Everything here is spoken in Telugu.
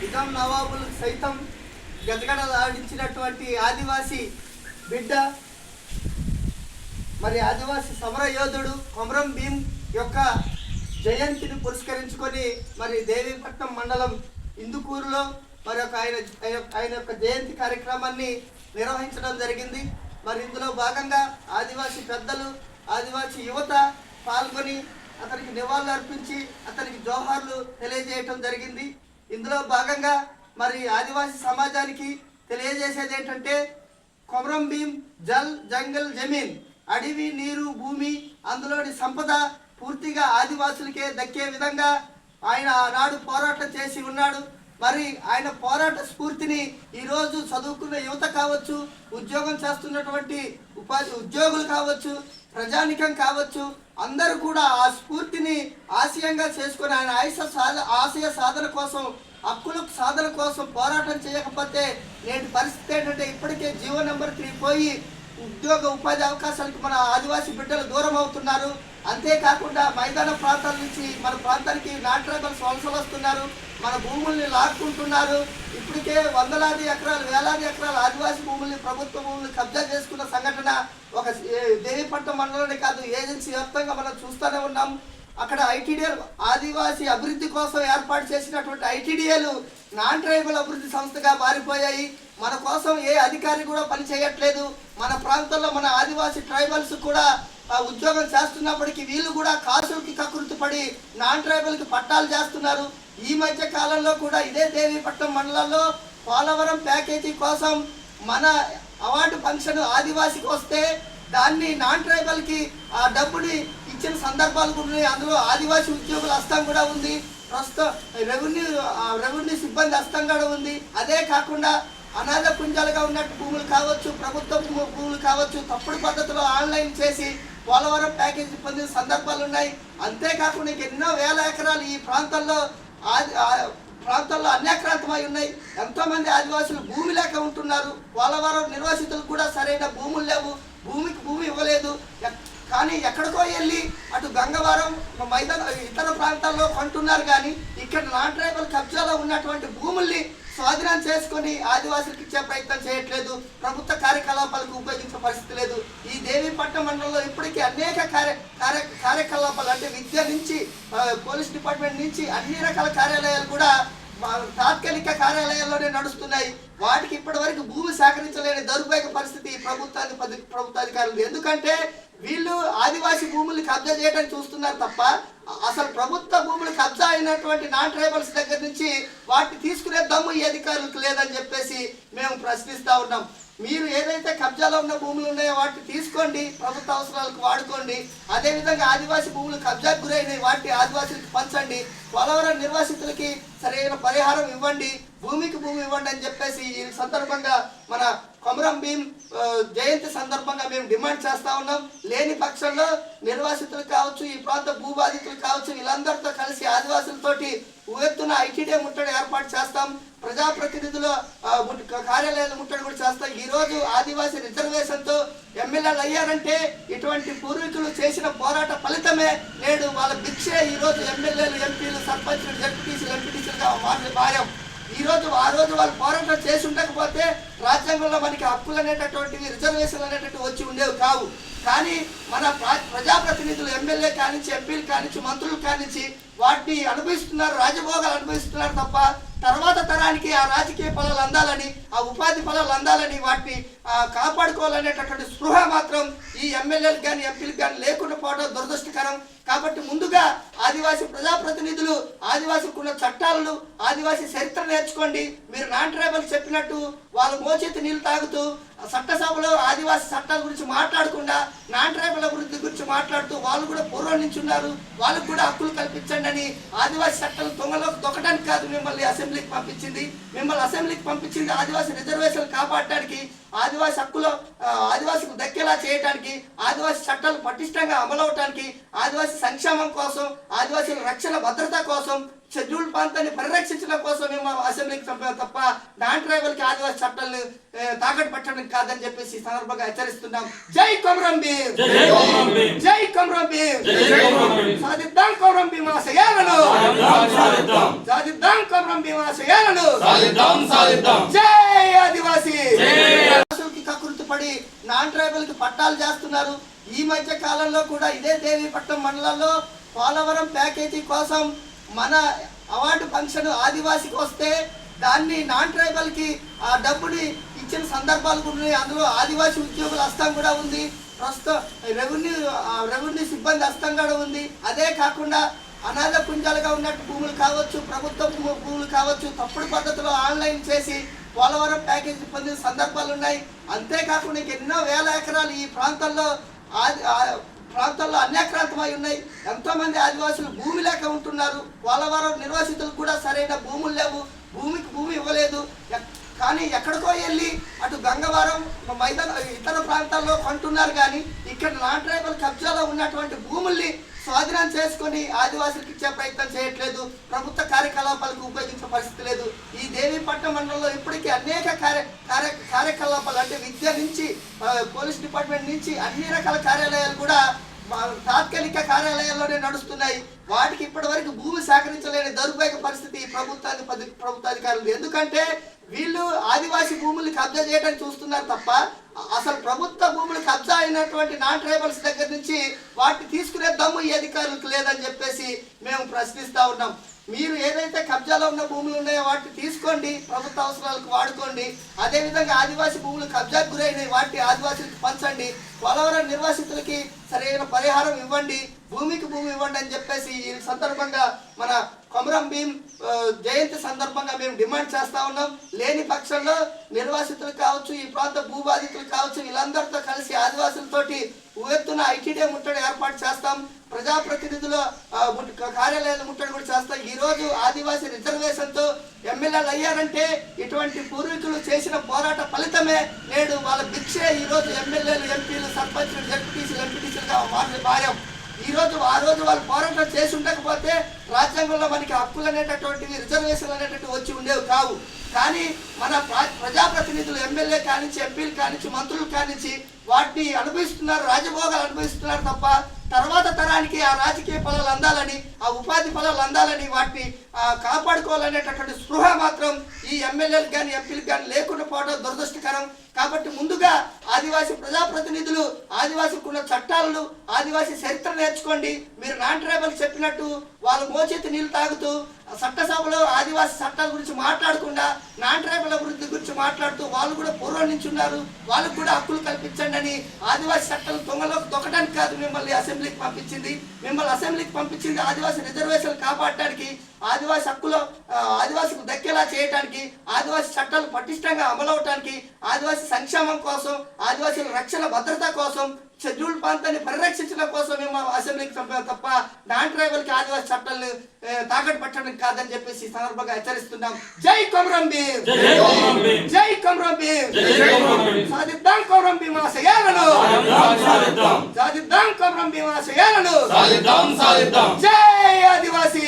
నిజాం నవాబులు సైతం గజగడలాడించినటువంటి ఆదివాసి బిడ్డ మరి ఆదివాసీ సమర యోధుడు కొమరం భీం యొక్క జయంతిని పురస్కరించుకొని మరి దేవీపట్నం మండలం ఇందుకూరులో మరి ఒక ఆయన ఆయన- ఆయన యొక్క జయంతి కార్యక్రమాన్ని నిర్వహించడం జరిగింది. మరి ఇందులో భాగంగా ఆదివాసీ పెద్దలు ఆదివాసీ యువత పాల్గొని అతనికి నివాళులు అర్పించి అతనికి జోహార్లు తెలియజేయటం జరిగింది. ఇందులో భాగంగా మరి ఆదివాసీ సమాజానికి తెలియజేసేది ఏంటంటే కొమరం భీం జల్ జంగల్ జమీన్ అడవి నీరు భూమి అందులోని సంపద పూర్తిగా ఆదివాసులకే దక్కే విధంగా ఆయన ఆనాడు పోరాటం చేసి ఉన్నాడు. మరి ఆయన పోరాట స్ఫూర్తిని ఈరోజు చదువుకున్న యువత కావచ్చు ఉద్యోగం చేస్తున్నటువంటి ఉపాధి ఉద్యోగులు కావచ్చు ప్రజానికం కావచ్చు అందరూ కూడా ఆ స్ఫూర్తిని ఆశయంగా చేసుకుని ఆయన ఆయుష సాధ ఆశయ సాధన కోసం హక్కులకు సాధన కోసం పోరాటం చేయకపోతే నేటి పరిస్థితి ఏంటంటే ఇప్పటికే జీవో నెంబర్ త్రీ పోయి ఉద్యోగ ఉపాధి అవకాశాలకు మన ఆదివాసీ బిడ్డలు దూరం అవుతున్నారు. అంతేకాకుండా మైదాన ప్రాంతాల నుంచి మన ప్రాంతానికి నాన్ ట్రైబల్స్ వలసలు వస్తున్నారు. మన భూముల్ని లాక్కుంటున్నారు. ఇప్పటికే వందలాది ఎకరాలు వేలాది ఎకరాలు ఆదివాసీ భూముల్ని ప్రభుత్వ భూముల్ని కబ్జా చేసుకున్న సంఘటన ఒక దేవీపట్నం మండలంలోనే కాదు ఏజెన్సీ వ్యాప్తంగా మనం చూస్తూనే ఉన్నాం. అక్కడ ఐటీడీఎల్ ఆదివాసీ అభివృద్ధి కోసం ఏర్పాటు చేసినటువంటి ఐటీడీఏలు నాన్ ట్రైబల్ అభివృద్ధి సంస్థగా మారిపోయాయి. మన కోసం ఏ అధికారి కూడా పని చేయట్లేదు. మన ప్రాంతంలో మన ఆదివాసీ ట్రైబల్స్ కూడా ఉద్యోగం చేస్తున్నప్పటికీ వీళ్ళు కూడా కాసులకి కకృతి పడి నాన్ ట్రైబల్కి పట్టాలు చేస్తున్నారు. ఈ మధ్య కాలంలో కూడా ఇదే దేవీపట్నం మండలంలో పోలవరం ప్యాకేజీ కోసం మన అవార్డు ఫంక్షన్ ఆదివాసికి వస్తే దాన్ని నాన్ ట్రైబల్కి ఆ డబ్బుని ఇచ్చిన సందర్భాలు కూడా ఉన్నాయి. అందులో ఆదివాసీ ఉద్యోగుల హస్తం కూడా ఉంది. ప్రస్తుతం రెవెన్యూ రెవెన్యూ సిబ్బంది హస్తం కూడా ఉంది. అదే కాకుండా అనాథ పుంజాలుగా ఉన్నట్టు భూములు కావచ్చు ప్రభుత్వ భూములు కావచ్చు తప్పుడు పద్ధతిలో ఆన్లైన్ చేసి పోలవరం ప్యాకేజీ పొందిన సందర్భాలు ఉన్నాయి. అంతేకాకుండా ఇంక ఎన్నో వేల ఎకరాలు ఈ ప్రాంతంలో ఆది ఆ ప్రాంతాల్లో అన్యాక్రాంతమై ఉన్నాయి. ఎంతోమంది ఆదివాసులు భూమి లేక ఉంటున్నారు. పోలవరం నిర్వాసితులకు కూడా సరైన భూములు లేవు. భూమికి భూమి ఇవ్వలేదు. కానీ ఎక్కడికో వెళ్ళి అటు గంగవరం మైదాన ఇతర ప్రాంతాల్లో కొంటున్నారు కానీ ఇక్కడ నాన్ ట్రైబల్ కబ్జాలో ఉన్నటువంటి భూముల్ని స్వాధీనం చేసుకొని ఆదివాసులకు ఇచ్చే ప్రయత్నం చేయట్లేదు. ప్రభుత్వ కార్యకలాపాలకు ఉపయోగించే పరిస్థితి లేదు. ఈ దేవీపట్నం మండలంలో ఇప్పటికీ అనేక కార్య కార్య కార్యకలాపాలు అంటే విద్య నుంచి పోలీస్ డిపార్ట్మెంట్ నుంచి అన్ని రకాల కార్యాలయాలు కూడా తాత్కాలిక కార్యాలయాల్లోనే నడుస్తున్నాయి. వాటికి ఇప్పటి వరకు భూమి సేకరించలేని దౌర్భాగ్య పరిస్థితి ఈ ప్రభుత్వాన్ని ప్రభుత్వాధికారులు ఎందుకంటే వీళ్ళు ఆదివాసీ భూముల్ని కబ్జా చేయడానికి చూస్తున్నారు తప్ప అసలు ప్రభుత్వ భూములు కబ్జా అయినటువంటి నాన్ ట్రైబల్స్ దగ్గర నుంచి వాటిని తీసుకునే దమ్ము ఈ అధికారులకు లేదని చెప్పేసి మేము ప్రశ్నిస్తా ఉన్నాం. మీరు ఏదైతే కబ్జాలో ఉన్న భూములు ఉన్నాయో వాటిని తీసుకోండి ప్రభుత్వ అవసరాలకు వాడుకోండి. అదేవిధంగా ఆదివాసీ భూములు కబ్జాకు గురైనవి వాటిని ఆదివాసులకు పంచండి. పోలవరం నిర్వాసితులకి సరైన పరిహారం ఇవ్వండి భూమికి భూమి ఇవ్వండి అని చెప్పేసి ఈ సందర్భంగా మన అమరం మేము జయంతి సందర్భంగా మేము డిమాండ్ చేస్తా ఉన్నాం. లేని పక్షంలో నిర్వాసితులు కావచ్చు ఈ ప్రాంత భూబాధితులు కావచ్చు వీళ్ళందరితో కలిసి ఆదివాసులతోటి ఉవెత్తున ఐటీడీ ముట్టడి ఏర్పాటు చేస్తాం. ప్రజాప్రతినిధుల కార్యాలయాల ముట్టడి కూడా చేస్తాం. ఈరోజు ఆదివాసీ రిజర్వేషన్తో ఎమ్మెల్యేలు అయ్యారంటే ఇటువంటి పూర్వీకులు చేసిన పోరాట ఫలితమే. నేడు వాళ్ళ భిక్షే ఈరోజు ఎమ్మెల్యేలు ఎంపీలు సర్పంచులు జడ్పీటీసీలు ఎంపీటీసీలుగా మారి మారాం. ఈరోజు ఆ రోజు వాళ్ళు పోరాటం చేసి ఉండకపోతే రాజ్యాంగంలో మనకి హక్కులు అనేటటువంటివి రిజర్వేషన్లు అనేటటువంటి వచ్చి ఉండేవి కావు. కానీ మన ప్రజాప్రతినిధులు ఎమ్మెల్యే కానించి ఎంపీలు కానించి మంత్రులు కానించి వాటిని అనుభవిస్తున్నారు రాజభోగాలు అనుభవిస్తున్నారు తప్ప తర్వాత తరానికి ఆ రాజకీయ ఫలాలు అందాలని ఆ ఉపాధి ఫలాలు అందాలని వాటిని కాపాడుకోవాలనేటటువంటి స్పృహ మాత్రం ఈ ఎమ్మెల్యేలు కానీ ఎంపీలు కానీ లేకుండా పోవడం దురదృష్టకరం. కాబట్టి ముందుగా ఆదివాసీ ప్రజాప్రతినిధులు ఆదివాసీకున్న చట్టాలను ఆదివాసీ చరిత్ర నేర్చుకోండి. మీరు నాన్ ట్రైబల్ చెప్పినట్టు వాళ్ళు మోచేతి నీళ్ళు తాగుతూ చట్టసభలో ఆదివాసీ చట్టాల గురించి మాట్లాడకుండా నా మాట్లాడుతూ వాళ్ళు కూడా పూర్వం నుంచి ఉన్నారు. వాళ్ళకు కూడా హక్కులు కల్పించండి అని ఆదివాసీ చట్టాలు దొంగలోకి దొక్కడానికి కాదు మిమ్మల్ని అసెంబ్లీకి పంపించింది. మిమ్మల్ని అసెంబ్లీకి పంపించింది ఆదివాసీ రిజర్వేషన్ కాపాడటానికి ఆదివాసీ హక్కులు ఆ, దక్కేలా చేయడానికి ఆదివాసీ చట్టాలు పటిష్టంగా అమలవటానికి ఆదివాసీ సంక్షేమం కోసం ఆదివాసీల రక్షణ భద్రత కోసం షెడ్యూల్ ప్రాంతాన్ని పరిరక్షించడం కోసం మేము అసెంబ్లీకి పంపాం తప్ప నాన్ ట్రైబల్కి ఆదివాసీ చట్టాలను తాకట్టు పెట్టడానికి కాదని చెప్పేసి ఈ సందర్భంగా హెచ్చరిస్తున్నాం. జై కొమరం భీమ్ జై కొమరం భీమ్. జై కొమరం భీమ్. సాధిద్దాం కొమరం భీమ్ ఆశయాలను సాధిద్దాం, సాధిద్దాం. జై సాధిద్దాం సాధిద్దాం! ఆదివాసి! కకృతి పడి నాన్ ట్రైబల్కి పట్టాలు చేస్తున్నారు. ఈ మధ్య కాలంలో కూడా ఇదే దేవీపట్నం మండలంలో పోలవరం ప్యాకేజీ కోసం మన అవార్డు ఫంక్షన్ ఆదివాసికి వస్తే దాన్ని నాన్ ట్రైబల్కి ఆ డబ్బుని ఇచ్చిన సందర్భాలు కూడా ఉన్నాయి. అందులో ఆదివాసి ఉద్యోగుల హస్తం కూడా ఉంది. ప్రస్తుతం రెవెన్యూ రెవెన్యూ సిబ్బంది హస్తం కూడా ఉంది. అదే కాకుండా అనాథ పుంజాలుగా ఉన్నట్టు భూములు కావచ్చు ప్రభుత్వ భూములు కావచ్చు తప్పుడు పద్ధతిలో ఆన్లైన్ చేసి పోలవరం ప్యాకేజీ పొందిన సందర్భాలు ఉన్నాయి. అంతేకాకుండా ఎన్నో వేల ఎకరాలు ఈ ప్రాంతంలో ప్రాంతాల్లో అన్యాక్రాంతమై ఉన్నాయి. ఎంతోమంది ఆదివాసులు భూమి లేక ఉంటున్నారు. పోలవరం నిర్వాసితులకు కూడా సరైన భూములు లేవు. భూమికి భూమి ఇవ్వలేదు. కానీ ఎక్కడికో వెళ్ళి అటు గంగవరం మైదాన ఇతర ప్రాంతాల్లో కొంటున్నారు కానీ ఇక్కడ నాన్ ట్రైబల్ కబ్జాలో ఉన్నటువంటి భూముల్ని స్వాధీనం చేసుకొని ఆదివాసులకు ఇచ్చే ప్రయత్నం చేయట్లేదు. ప్రభుత్వ కార్యకలాపాలకు ఉపయోగించే పరిస్థితి లేదు. ఈ దేవీపట్నం మండలంలో ఇప్పటికీ అనేక కార్య కార్య కార్యకలాపాలు అంటే విద్య నుంచి పోలీస్ డిపార్ట్మెంట్ నుంచి అన్ని రకాల కార్యాలయాలు కూడా తాత్కాలిక కార్యాలయాల్లోనే నడుస్తున్నాయి. వాటికి ఇప్పటివరకు భూమి సేకరించలేని దౌర్భాగ్య పరిస్థితి ఈ ప్రభుత్వాన్ని ప్రభుత్వాధికారులు ఎందుకంటే వీళ్ళు కబ్జా చేయడానికి చూస్తున్నారు తప్ప అసలు ప్రభుత్వ భూములు కబ్జా అయినటువంటి నాన్ ట్రైబల్స్ దగ్గర నుంచి వాటిని తీసుకునే దమ్ము ఈ అధికారులకు లేదని చెప్పేసి మేము ప్రశ్నిస్తూ ఉన్నాం. మీరు ఏదైతే కబ్జాలో ఉన్న భూములు ఉన్నాయో వాటిని తీసుకోండి ప్రభుత్వ అవసరాలకు వాడుకోండి. అదేవిధంగా ఆదివాసీ భూములు కబ్జాకు గురైనవి వాటిని ఆదివాసులకు పంచండి. పోలవరం నిర్వాసితులకి సరైన పరిహారం ఇవ్వండి భూమికి భూమి ఇవ్వండి అని చెప్పేసి ఈ సందర్భంగా మన కొమరం భీం జయంతి సందర్భంగా మేము డిమాండ్ చేస్తా ఉన్నాం. లేని పక్షంలో నిర్వాసితులు కావచ్చు ఈ ప్రాంత భూబాధితులు కావచ్చు వీళ్ళందరితో కలిసి ఆదివాసులతోటి ఎత్తున ఐటీడీ ముట్టడి ఏర్పాటు చేస్తాం. ప్రజాప్రతినిధుల ఆ, కార్యాలయాల ముట్టడి కూడా చేస్తాం. ఈ రోజు ఆదివాసీ రిజర్వేషన్తో ఎమ్మెల్యేలు అయ్యారంటే ఇటువంటి పూర్వీకులు చేసిన పోరాట ఫలితమే నేడు వాళ్ళ భిక్షే. ఈ రోజు ఎమ్మెల్యేలు ఎంపీలు సర్పంచులు జడ్పీటీసీలు ఎంపీటీసీలుగా మారి మారాం ఈ రోజు ఆ రోజు వాళ్ళు పోరాటం చేసి ఉండకపోతే రాజ్యాంగంలో మనకి హక్కులు అనేటటువంటివి రిజర్వేషన్లు అనేటటువంటి వచ్చి ఉండేవి కావు. కానీ మన ప్రజాప్రతినిధులు ఎమ్మెల్యే కానించి ఎంపీలు కానించి మంత్రులు కానించి వాటిని అనుభవిస్తున్నారు రాజభోగాలు అనుభవిస్తున్నారు తప్ప తర్వాత తరానికి ఆ రాజకీయ ఫలాలు అందాలని ఆ ఉపాధి ఫలాలు అందాలని వాటిని కాపాడుకోవాలనేటటువంటి స్పృహ మాత్రం ఈ ఎమ్మెల్యేలకు కానీ ఎంపీలకు కానీ లేకుండా పోవడం దురదృష్టకరం. కాబట్టి ముందుగా ఆదివాసీ ప్రజాప్రతినిధులు ఆదివాసీ కుల చట్టాలను ఆదివాసీ చరిత్ర నేర్చుకోండి. మీరు నాన్ ట్రైబల్ చెప్పినట్టు వాళ్ళు మోచేతి నీళ్ళు తాగుతూ చట్టసభలో ఆదివాసీ చట్టాల గురించి మాట్లాడకుండా నాన్ ట్రైబల్ అభివృద్ధి గురించి మాట్లాడుతూ వాళ్ళు కూడా పూర్వం నుంచి ఉన్నారు. వాళ్ళకు కూడా హక్కులు కల్పించండి అని ఆదివాసీ చట్టాలు దొంగలోకి దొక్కడానికి కాదు మిమ్మల్ని అసెంబ్లీకి పంపించింది. మిమ్మల్ని అసెంబ్లీకి పంపించింది ఆదివాసీ రిజర్వేషన్ కాపాడటానికి ఆదివాసీ హక్కులు ఆ, దక్కేలా చేయడానికి ఆదివాసీ చట్టాలు పటిష్టంగా అమలవటానికి ఆదివాసీ సంక్షేమం కోసం ఆదివాసీల రక్షణ భద్రత కోసం షెడ్యూల్ ప్రాంతాన్ని పరిరక్షించడం కోసం మేము అసెంబ్లీకి పంపాం తప్ప నాన్ ట్రైబల్కి ఆదివాసీ చట్టాలను తాకట్టు పెట్టడం కాదని చెప్పేసి ఈ సందర్భంగా హెచ్చరిస్తున్నాం. జై కొమరం భీమ్ జై కొమరం భీమ్. సాధిద్దాం కొమరం భీమ్ ఆశయాలను! సాధిద్దాం కొమరం భీమ్ ఆశయాలను జై ఆదివాసీ!